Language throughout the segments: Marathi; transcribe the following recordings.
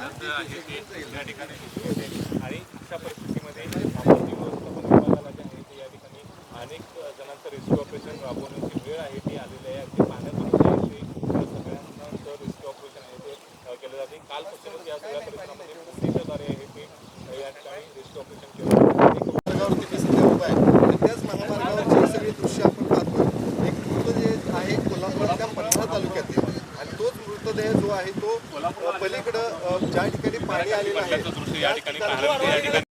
आहे ते या ठिकाणी आणि अशा परिस्थितीमध्ये आपत्ती व्यवस्थापन विभागाला जे आहे ते या ठिकाणी अनेक जणांचं रेस्क्यू ऑपरेशन राबवण्याची वेळ आहे ती आलेली आहे अगदी पाण्यापर्यंत आहे ते सगळ्यांचं रेस्क्यू ऑपरेशन आहे ते केलं जाते कालपासूनच या सगळ्या परिसरामध्ये पोलिसद्वारे आहे ते या ठिकाणी रेस्क्यू ऑपरेशन केलं मार्गावरती सध्या उभा आहे आणि त्याच महामार्गावरची सगळी दृश्य आपण एक मृतदेह आहे कोल्हापूरच्या पन्हाळा तालुक्यातील आणि तोच मृतदेह जो आहे तो पलीकडं ज्या ठिकाणी पाणी आलेलं आहे या ठिकाणी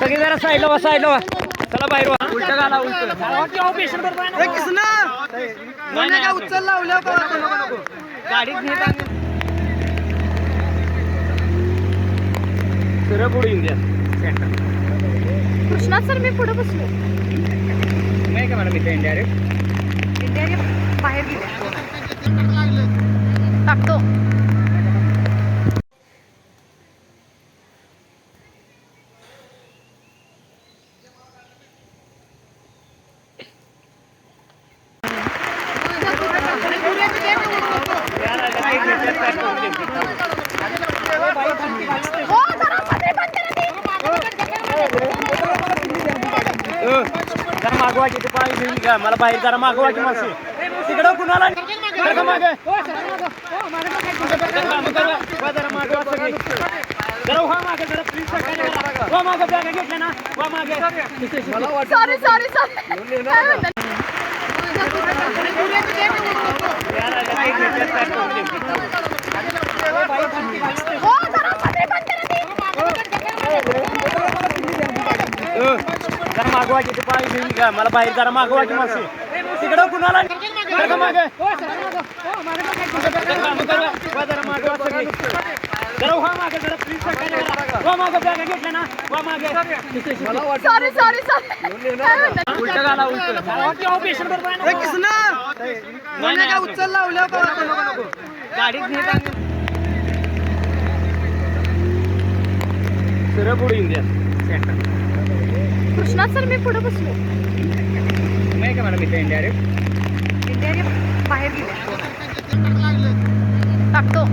सगळे जरा साईडला वा साईडला वा. चला बाहेर वा. उलट घाला उलट. उचल लावल्या गाडीत नेत आणि सरळ पुढे येऊन द्या. सेंटर कृष्णा सर मी पुढे बसलो. नाही का मॅडम इथे इंडिया इंडिया बाहेर गेले टाकतो हो, जरा मागवा की ते पाय घेऊन घ्या मला बाहेर जरा मागवा की मासे तिकडं कुणाला? जरा मागे जरा मागवा सगळे जरा व्हा मागे जरा प्लीज वा मागे बॅग घेतल्या ना? वा मागे. सॉरी सॉरी सॉरी काय मागवा की ते पाय घेऊन घ्या. मला बाहेर जरा मागवा की मासे तिकडं कुणाला? जरा मागे. वा जरा मागवा सगळे जरा व्हा मागे जरा प्लीज वा मागे बॅग घेतल्या ना? वा मागे. सॉरी सॉरी सॉरी काय म्हणतात उलट घाला उलट. पेशंट उचल लावल्या गाडीत द्या. सेंटर कृष्णा सर मी पुढे बसलो. नाही का मॅडम इथे इंडिया इंडिया बाहेर गेले. टाकतो.